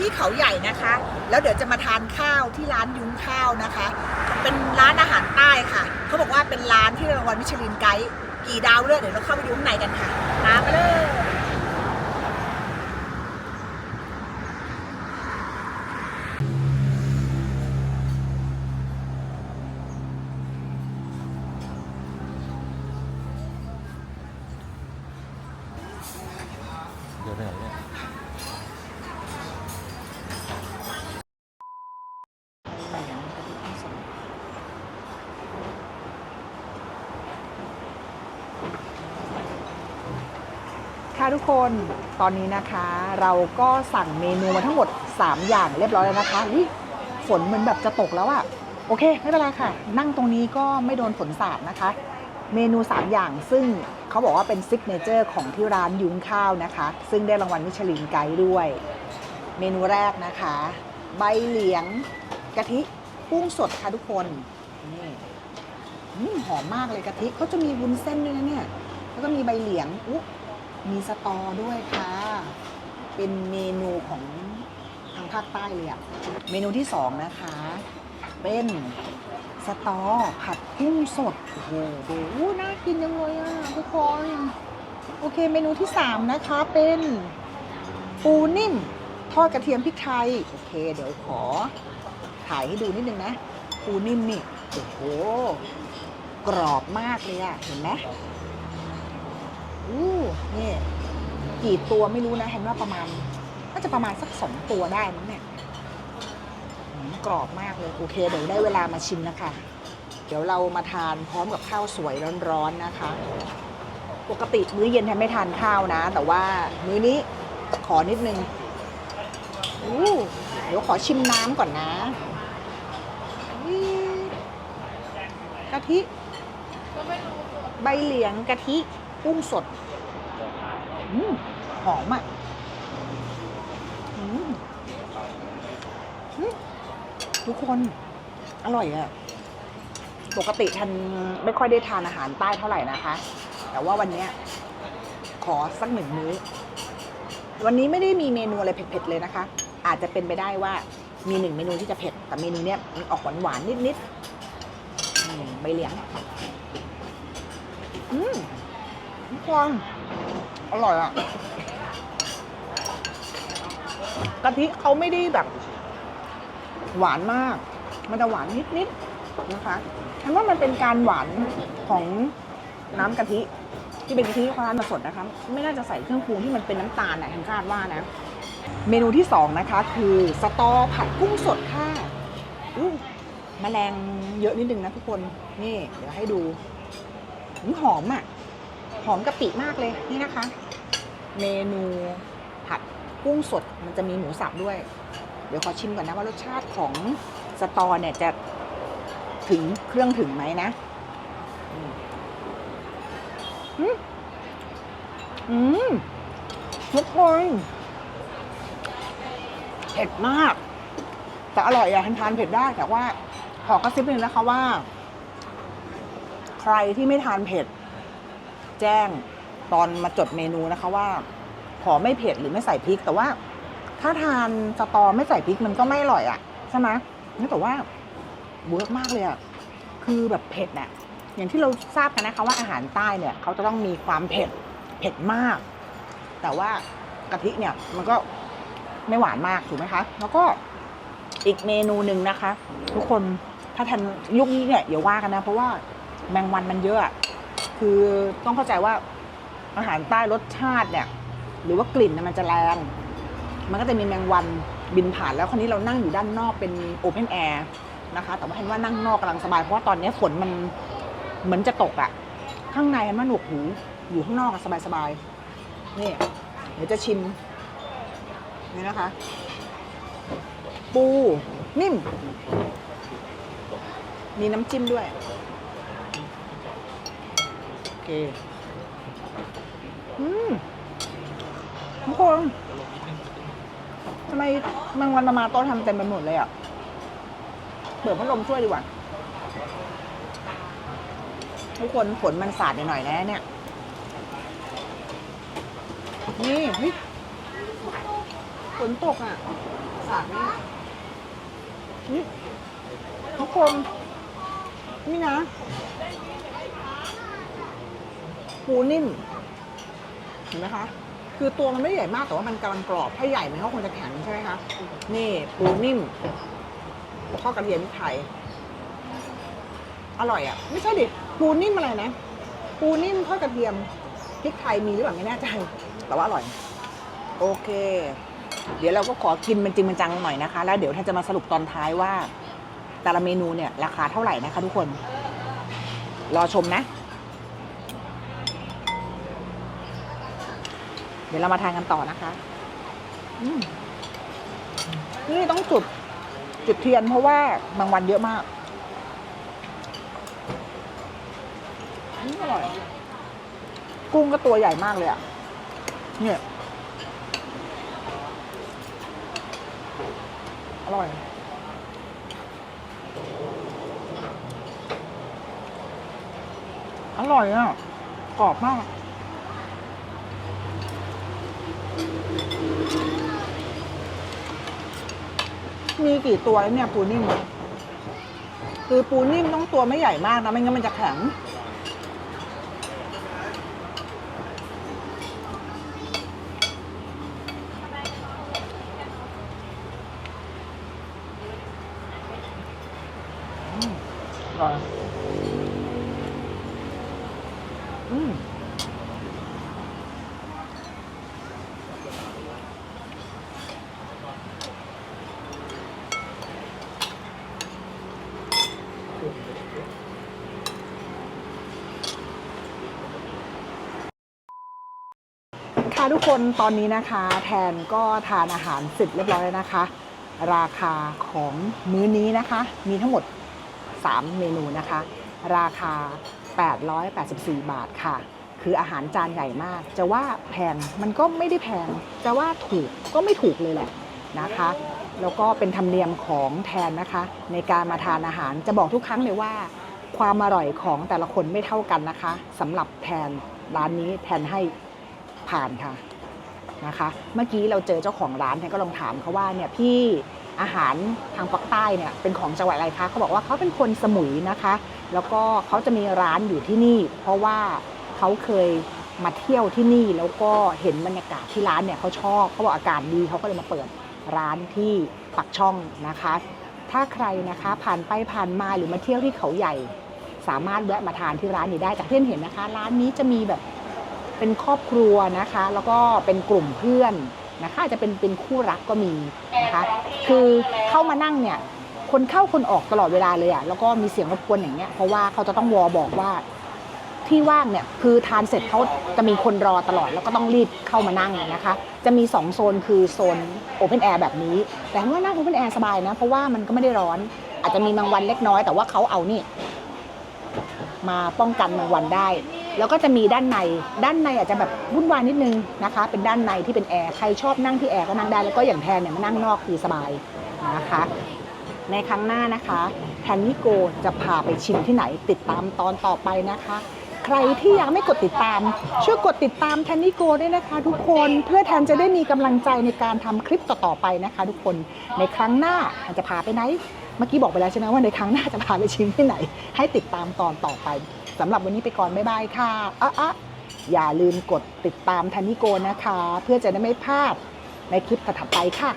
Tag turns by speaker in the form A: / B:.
A: ที่เขาใหญ่นะคะ แล้วเดี๋ยวจะมาทานข้าวที่ร้านยุ้งข้าวนะคะ เป็นร้านอาหารใต้ค่ะ เขาบอกว่าเป็นร้านที่รางวัลมิชลินไกด์กี่ดาวเลยเดี๋ยวเราเข้าไปดูข้างในกันค่ะตามไปเลย
B: เดี๋ยวไปไหนเนี่ย
A: ทุกคนตอนนี้นะคะเราก็สั่งเมนูมาทั้งหมด 3 อย่างเรียบร้อยแล้วนะคะอุ๊ยฝนเหมือนแบบจะตกแล้วอะโอเค ไม่เป็นไรค่ะ นั่งตรงนี้ก็ไม่โดนฝนสาดนะคะ เมนู 3 อย่างซึ่งเขาบอกว่าเป็นซิกเนเจอร์ของที่ร้านยุ้งข้าวนะคะ ซึ่งได้รางวัลมิชลินไกด์ด้วย เมนูแรกนะคะ ใบเหลียงกะทิกุ้งสดค่ะทุกคนนี่หอมมากเลยกะทิเขาจะมีวุ้นเส้นด้วยนะเนี่ยแล้วก็มีใบเหลียงอุ๊ มีสตอด้วยค่ะ เป็นเมนูของทางภาคใต้เลยอะเมนูที่สองนะคะ เป็นสตอผัดกุ้งสด โอ้โหน่ากินจังเลยอะทุกคน โอเค เมนูที่สามนะคะเป็นปูนิ่มทอดกระเทียมพริกไทย โอเค เดี๋ยวขอถ่ายให้ดูนิดนึงนะ ปูนิ่มนี่ โอ้โห กรอบมากเลยอะเห็นไหม อู้นี่กี่ตัวไม่รู้นะเห็นว่าประมาณน่าจะประมาณสักสองตัวได้มั้งเนี่ยอืมกรอบมากเลยโอเคเดี๋ยวได้เวลามาชิมนะคะ เดี๋ยวเรามาทานพร้อมกับข้าวสวยร้อนๆนะคะ ปกติมื้อเย็นแทนไม่ทานข้าวนะ แต่ว่ามื้อนี้ขอนิดนึงอู้เดี๋ยวขอชิมน้ำก่อนนะกะทิใบเหลียงกะทิ กุ้งสดอืมหอมอะอืมอืมทุกคนอร่อยอะ ปกติทันไม่ค่อยได้ทานอาหารใต้เท่าไหร่นะคะ แต่ว่าวันเนี้ยขอสักหนึ่งมื้อ วันนี้ไม่ได้มีเมนูอะไรเผ็ดๆเลยนะคะ อาจจะเป็นไปได้ว่ามีหนึ่งเมนูที่จะเผ็ด แต่เมนูเนี้ยมันออกหวานๆนิดๆอืมใบเหลียงอืม ทุกคนอร่อยอะกะทิเขาไม่ได้แบบ หวานมาก มันจะหวานนิดๆนะคะฉันว่ามันเป็นการหวานของน้ำกะทิ ที่เป็นกะทิที่เขาทำมาสดนะคะ ไม่น่าจะใส่เครื่องปรุงที่มันเป็นน้ำตาลนะฉันคาดว่านะ เมนูที่สองนะคะ คือสตอผัดกุ้งสดค่ะอู้แมลงเยอะนิดนึงนะทุกคน นี่ เดี๋ยวให้ดูหอมอะ หอมกะปิมากเลยนี่นะคะ เมนูผัดกุ้งสดมันจะมีหมูสับด้วย เดี๋ยวขอชิมก่อนนะว่ารสชาติของสตอเนี่ยจะถึงเครื่องถึงไหมนะอืมอืมทุกคนเผ็ดมาก แต่อร่อยอะทานทานเผ็ดได้แต่ว่าขอกระซิบนึงนะคะว่า ใครที่ไม่ทานเผ็ด แจ้งตอนมาจดเมนูนะคะว่า ขอไม่เผ็ดหรือไม่ใส่พริก แต่ว่า ถ้าทานสตอไม่ใส่พริกมันก็ไม่อร่อยอะใช่ไหมนี่แต่ว่าเวิร์กมากเลยอะคือแบบเผ็ดอะอย่างที่เราทราบกันนะคะว่าอาหารใต้เนี่ยเขาจะต้องมีความเผ็ดเผ็ดมาก แต่ว่ากะทิเนี่ยมันก็ไม่หวานมากถูกไหมคะ แล้วก็อีกเมนูหนึ่งนะคะ ทุกคนถ้าทันยุคนี้เนี่ยอย่าว่ากันนะ เพราะว่าแมงวันมันเยอะ คือต้องเข้าใจว่าอาหารใต้รสชาติเนี่ย หรือว่ากลิ่นมันจะแรง มันก็จะมีแมงวันบินผ่านแล้วคราวนี้เรานั่งอยู่ด้านนอกเป็นโอเพนแอร์นะคะ แต่ว่าเห็นว่านั่งนอกกำลังสบาย เพราะว่าตอนนี้ฝนมันเหมือนจะตกอะข้างในมันหนวกหูอยู่ข้างนอกสบายสบายๆนี่เดี๋ยวจะชิมนี่นะคะ ปูนิ่ม มีน้ำจิ้มด้วย เคอืมทุกคนทำไมแมงวันมามาโต๊ะทำเต็มไปหมดเลยอะ เปิดพัดลมช่วยดีกว่า ทุกคนฝนมันสาดหน่อยๆนะเนี่ย นี่เฮ้ยฝนตกอะ สาดนี่ทุกคน นี่นะ ปูนิ่มเห็นไหมคะคือตัวมันไม่ใหญ่มากแต่ว่ามันกำลังกรอบถ้าใหญ่มันก็คงจะแข็งใช่ไหมคะนี่ปูนิ่มทอกระเทียมพริกไทยอร่อยอะ ไม่ใช่ดิปูนิ่มอะไรนะปูนิ่มทอดกระเทียมพริกไทยมีหรือเปล่าไม่แน่ใจ แต่ว่าอร่อย โอเค เดี๋ยวเราก็ขอกินมันจริงมันจังหน่อยนะคะ แล้วเดี๋ยวท่านจะมาสรุปตอนท้ายว่า แต่ละเมนูเนี่ย ราคาเท่าไหร่นะคะทุกคน รอชมนะ เดี๋ยวเรามาทานกันต่อนะคะนี่ต้องจุด จุดเทียนเพราะว่าบางวันเยอะมากอืมอร่อย กุ้งก็ตัวใหญ่มากเลยอะเนี่ย อร่อยอร่อยอะกรอบมาก มีกี่ตัวแล้วเนี่ยปูนิ่ม คือปูนิ่มต้องตัวไม่ใหญ่มากนะไม่งั้นมันจะแข็งอืมอร่อย ทุกคนตอนนี้นะคะแทนก็ทานอาหารเสร็จเรียบร้อยแล้วนะคะ ราคาของมื้อนี้นะคะ มีทั้งหมด 3 เมนูนะคะ ราคา 884 บาทค่ะ คืออาหารจานใหญ่มาก จะว่าแพงมันก็ไม่ได้แพง จะว่าถูกก็ไม่ถูกเลยแหละนะคะ แล้วก็เป็นธรรมเนียมของแทนนะคะ ในการมาทานอาหารจะบอกทุกครั้งเลยว่า ความอร่อยของแต่ละคนไม่เท่ากันนะคะสำหรับแทนร้านนี้แทนให้ ผ่านค่ะนะคะ เมื่อกี้เราเจอเจ้าของร้านแทนก็ลองถามเขาว่าเนี่ยพี่อาหารทางภาคใต้เนี่ยเป็นของจังหวัดอะไรคะเขาบอกว่าเขาเป็นคนสมุยนะคะ แล้วก็เขาจะมีร้านอยู่ที่นี่ เพราะว่าเขาเคยมาเที่ยวที่นี่แล้วก็เห็นบรรยากาศที่ร้านเนี่ยเขาชอบเขาบอกอากาศดีเขาก็เลยมาเปิดร้านที่ปักช่องนะคะ ถ้าใครนะคะผ่านไปผ่านมาหรือมาเที่ยวที่เขาใหญ่ สามารถแวะมาทานที่ร้านนี้ได้จากที่เห็นนะคะ ร้านนี้จะมีแบบ เป็นครอบครัวนะคะ แล้วก็เป็นกลุ่มเพื่อนนะคะอาจจะเป็นเป็นคู่รักก็มีนะคะคือเข้ามานั่งเนี่ยคนเข้าคนออกตลอดเวลาเลยอะ่ะแล้วก็มีเสียงรบกวนอย่างเงี้ยเพราะว่าเขาจะต้องวอบอกว่าที่ว่างเนี่ยคือทานเสร็จเขาจะมีคนรอตลอดแล้วก็ต้องรีบเข้ามานั่งนะคะ จะมี 2 โซนคือโซนโอเพนแอร์แบบนี้ แต่ว่านั่งโอเพนแอร์สบายนะ เพราะว่ามันก็ไม่ได้ร้อน อาจจะมีบางวันเล็กน้อย แต่ว่าเขาเอานี่ มาป้องกันแมลงวันได้ แล้วก็จะมีด้านใน ด้านในอาจจะแบบวุ่นวายนิดนึงนะคะ เป็นด้านในที่เป็นแอร์ ใครชอบนั่งที่แอร์ก็นั่งได้ แล้วก็อย่างแทนเนี่ยมานั่งนอกคือสบายนะคะ ในครั้งหน้านะคะแทนนิโกจะพาไปชิมที่ไหนติดตามตอนต่อไปนะคะ ใครที่ยังไม่กดติดตาม ช่วยกดติดตามแทนนิโกด้วยนะคะ ทุกคนเพื่อแทนจะได้มีกำลังใจในการทำคลิปต่อๆไปนะคะ ทุกคนในครั้งหน้าแทนจะพาไปไหน เมื่อกี้บอกไปแล้วใช่ไหมว่าในครั้งหน้าจะพาไปชิมที่ไหน ให้ติดตามตอนต่อไปสำหรับวันนี้ไปก่อนบ๊ายบายค่ะอะอะอย่าลืมกดติดตามทันนิโกนะคะ เพื่อจะได้ไม่พลาดในคลิปถัดไปค่ะ